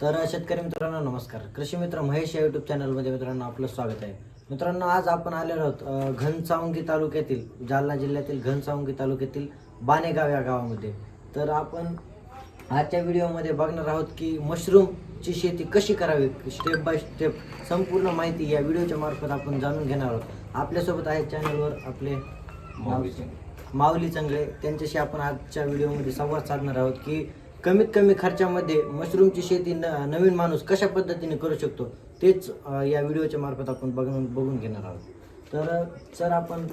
तर शेतकरी मित्रांनो नमस्कार. कृषी मित्र महेश या युट्यूब चॅनलमध्ये मित्रांनो आपलं स्वागत आहे. मित्रांनो आज आपण आलेलो आहोत घनसावंगी तालुक्यातील जालना जिल्ह्यातील घनसावंगी तालुक्यातील बाणेगाव या गावामध्ये. तर आपण आजच्या व्हिडिओमध्ये बघणार आहोत की मशरूमची शेती कशी करावी स्टेप बाय स्टेप संपूर्ण माहिती या व्हिडिओच्या मार्फत आपण जाणून घेणार आहोत. आपल्यासोबत आहेत चॅनलवर आपले माऊली चांगले त्यांच्याशी आपण आजच्या व्हिडिओमध्ये संवाद साधणार आहोत की कमीत कमी खर्चामध्ये मशरूमची शेती न नवीन माणूस कशा पद्धतीने करू शकतो तेच अ, या व्हिडिओच्या मार्फत आपण बघून बघून घेणार आहोत. तर सर आपण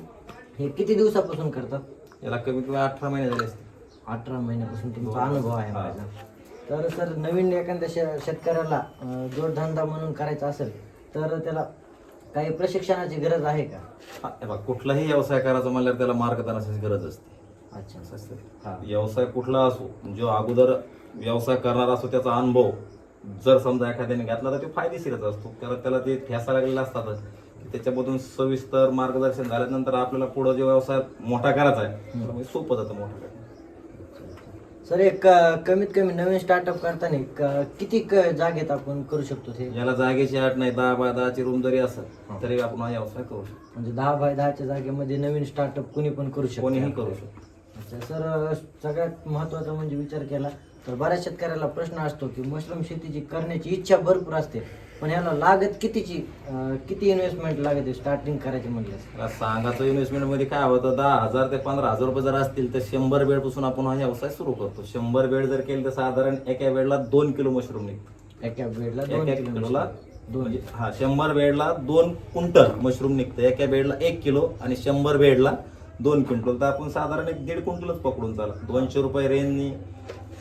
हे किती दिवसापासून करतात याला कमीत कमी अठरा महिने झाले असते अठरा महिन्यापासून तुमचा अनुभव आहे हा. माझा. तर सर नवीन एखाद्या शे- शेतकऱ्याला अ, जोडधंदा म्हणून करायचा असेल तर त्याला काही प्रशिक्षणाची गरज आहे का? हा, हे बघ, कुठलाही व्यवसाय करायचा म्हणल्यावर त्याला मार्गदर्शनाची गरज असते. अच्छा. व्यवसाय कुठला असो जो अगोदर व्यवसाय करणार असो त्याचा अनुभव जर समजा एखाद्याने घेतला तर तो फायदेशीरच असतो. कारण त्याला ते ठ्यासा लागलेला असतातच. त्याच्यामधून सविस्तर मार्गदर्शन झाल्यानंतर आपल्याला पुढं जो व्यवसाय मोठा करायचा आहे म्हणजे सोपं जातं मोठा करणं. सर एक कमीत कमी नवीन स्टार्टअप करताना किती जागेत आपण करू शकतो ते? याला जागेची अट नाही दहा बाय दहाची रूम जरी असेल तरी आपण हा व्यवसाय करू शकतो. म्हणजे दहा बाय दहाच्या जागेमध्ये नवीन स्टार्टअप कोणी पण करू शकतो. कोणीही करू शकतो. अच्छा सर सगळ्यात महत्त्वाचा म्हणजे विचार केला तर बऱ्याच शेतकऱ्याला प्रश्न असतो की मशरूम शेतीची करण्याची इच्छा भरपूर असते. पण याला लागत कितीची अ, किती इन्व्हेस्टमेंट लागते स्टार्टिंग करायची म्हटल्यास त्याला सांगाचं इन्व्हेस्टमेंटमध्ये काय होतं दहा हजार ते पंधरा हजार रुपये जर असतील तर शंभर बेडपासून आपण हा व्यवसाय सुरू करतो. शंभर बेड जर केले तर साधारण एका बेडला दोन किलो मशरूम निघतो. एका बेडला दोन एका किलो किलोला दोन. म्हणजे हा शंभर बेडला दोन क्विंटल मशरूम निघतं. एका बेडला एक किलो आणि शंभर बेडला दोन क्विंटल. तर आपण साधारण एक दीड क्विंटलच पकडून चाला. दोनशे रुपये रेंजनी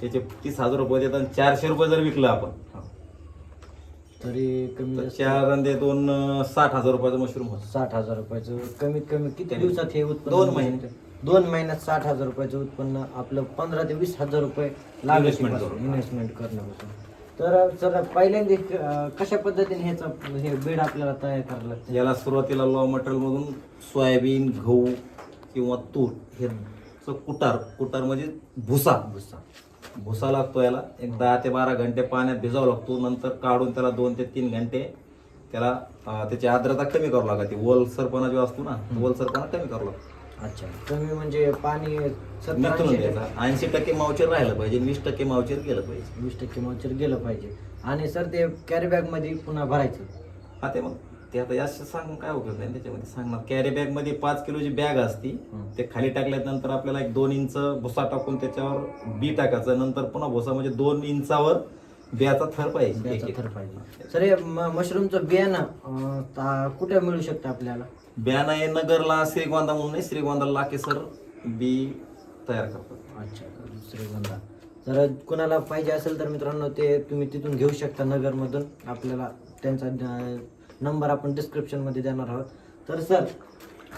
त्याचे तीस हजार रुपये देतात आणि चारशे रुपये जर विकलं आपण. तरी कमी तर जास्त चार आणि ते दोन अं, साठ हजार रुपयाचं मशरूम होतं. साठ हजार रुपयाचं. कमीत कमी किती दिवसात हे उत्पन्न दोन महिने. दोन महिन्यात साठ हजार रुपयाचं उत्पन्न आपलं पंधरा ते वीस हजार रुपये Investment करून. इन्व्हेस्टमेंट करण्यापासून. तर सर पहिल्यांदा अं, कशा पद्धतीने ह्याचा हे बेड आपल्याला तयार करावं लागतं? याला सुरुवातीला लॉ मटेरियल मधून सोयाबीन गहू किंवा तूर हे चं कुटार कुटार म्हणजे भुसा. भुसा. भुसा लागतो याला. एक दहा ते बारा घंटे पाण्यात भिजावा लागतो. नंतर काढून त्याला दोन ते तीन घंटे त्याला त्याची आर्द्रता कमी करावं लागते. ओलसरपणा जो असतो ना ओलसरपणा कमी करावा लागतो. अच्छा. कमी म्हणजे पाणी निथळून ऐंशी द्यायचा. ऐंशी टक्के मावचर राहिलं पाहिजे. वीस टक्के मावचर गेलं पाहिजे. वीस टक्के मॉइश्चर गेलं पाहिजे. आणि सर ते कॅरी बॅगमध्ये पुन्हा भरायचं. हा ते मग ते आता याशी सांगून काय उपयोग नाही त्याच्यामध्ये? सांगणार. कॅरी बॅगमध्ये पाच किलोची बॅग असती. ते खाली टाकल्यानंतर आपल्याला एक दोन इंच भुसा टाकून त्याच्यावर बी टाकायचं. नंतर पुन्हा भुसा म्हणजे दोन इंचावर बियाचा थर पाहिजे. बियाचा. थर पाहिजे. सर हे म- मशरूमचं बियाणं अं, कुठे मिळू शकतं आपल्याला? बियाणं आहे नगरला श्रीगोंदा म्हणून आहे श्रीगोंदा लाके सर बी तयार करतात. अच्छा श्रीगंधा जर कुणाला पाहिजे असेल तर मित्रांनो ते तुम्ही तिथून घेऊ शकता नगरमधून. आपल्याला त्यांचा नंबर आपण डिस्क्रिप्शनमध्ये देणार आहोत. तर सर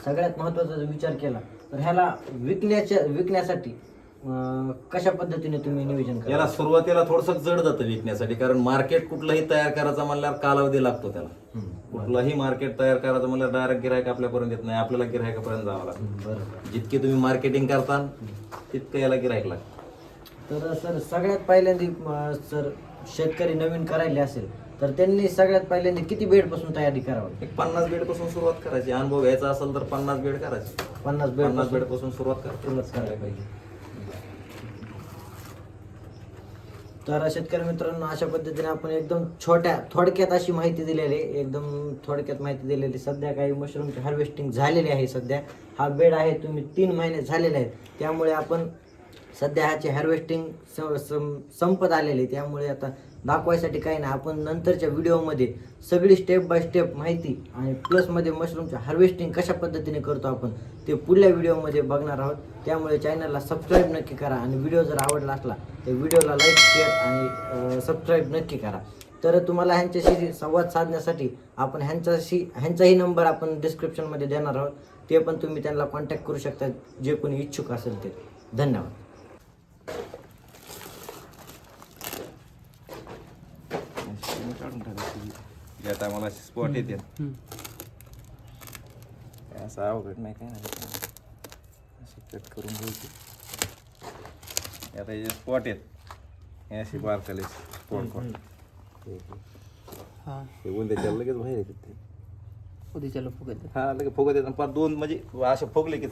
सगळ्यात महत्त्वाचा जर विचार केला तर ह्याला विकण्याच्या विकण्यासाठी अं, कशा पद्धतीने तुम्ही नियोजन करा याला सुरुवातीला थोडस जड जातं विकण्यासाठी कारण मार्केट कुठलंही तयार करायचं म्हणल्यावर कालावधी लागतो त्याला. कुठलाही मार्केट तयार करायचं म्हणल्यावर डायरेक्ट गिरायक आपल्यापर्यंत येत नाही आपल्याला गिरायकापर्यंत जावं लागतं. बरोबर. जितके तुम्ही मार्केटिंग करता तितकं याला गिरायक लागतं. तर सर सगळ्यात पहिल्यांदा अं, सर शेतकरी नवीन करायले असेल तर त्यांनी सगळ्यात पहिल्यांदा किती बेडपासून तयारी करावी? एक पन्नास बेडपासून सुरुवात करायची. अनुभव घ्यायचा असेल तर पन्नास बेड करायची. पन्नास बेड पन्नास बेडपासून सुरुवात करायला पाहिजे. तर शेतकरी मित्रांनो अशा पद्धतीने आपण एकदम छोट्या थोडक्यात अशी माहिती दिलेली आहे. एकदम थोडक्यात माहिती दिलेली सध्या काही मशरूमची हार्वेस्टिंग झालेली आहे सध्या. हा बेड आहे तुम्ही तीन महिने झालेले आहेत. त्यामुळे आपण सध्या ह्याची हार्वेस्टिंग संपत आलेली त्यामुळे आता दाखवायसाठी काही नाही. आपण नंतरच्या व्हिडिओमध्ये सगळी स्टेप बाय स्टेप माहिती आणि प्लसमध्ये मशरूमचं हार्वेस्टिंग कशा पद्धतीने करतो आपण ते पुढल्या व्हिडिओमध्ये बघणार आहोत. त्यामुळे चॅनलला सबस्क्राईब नक्की करा आणि व्हिडिओ जर आवडला असला तर व्हिडिओला लाईक शेअर आणि सबस्क्राईब नक्की करा. तर तुम्हाला ह्यांच्याशी संवाद साधण्यासाठी आपण ह्यांच्याशी ह्यांचाही नंबर आपण डिस्क्रिप्शनमध्ये देणार आहोत. ते पण तुम्ही त्यांना कॉन्टॅक्ट करू शकता जे कोणी इच्छुक असेल ते. धन्यवाद काढून टाकायची ज्या टायमाला स्पॉट येते. असं अवघड नाही काय नाही. असं कट करून घ्यायची आता हे स्पॉट आहेत. हे अशी बारकाले स्पॉट हा ते उंद्याच्या लगेच बाहेर येतात ते. उद्याच्याला फुगत हा लगेच फुगत येतात. पाच दोन म्हणजे असे फुगले की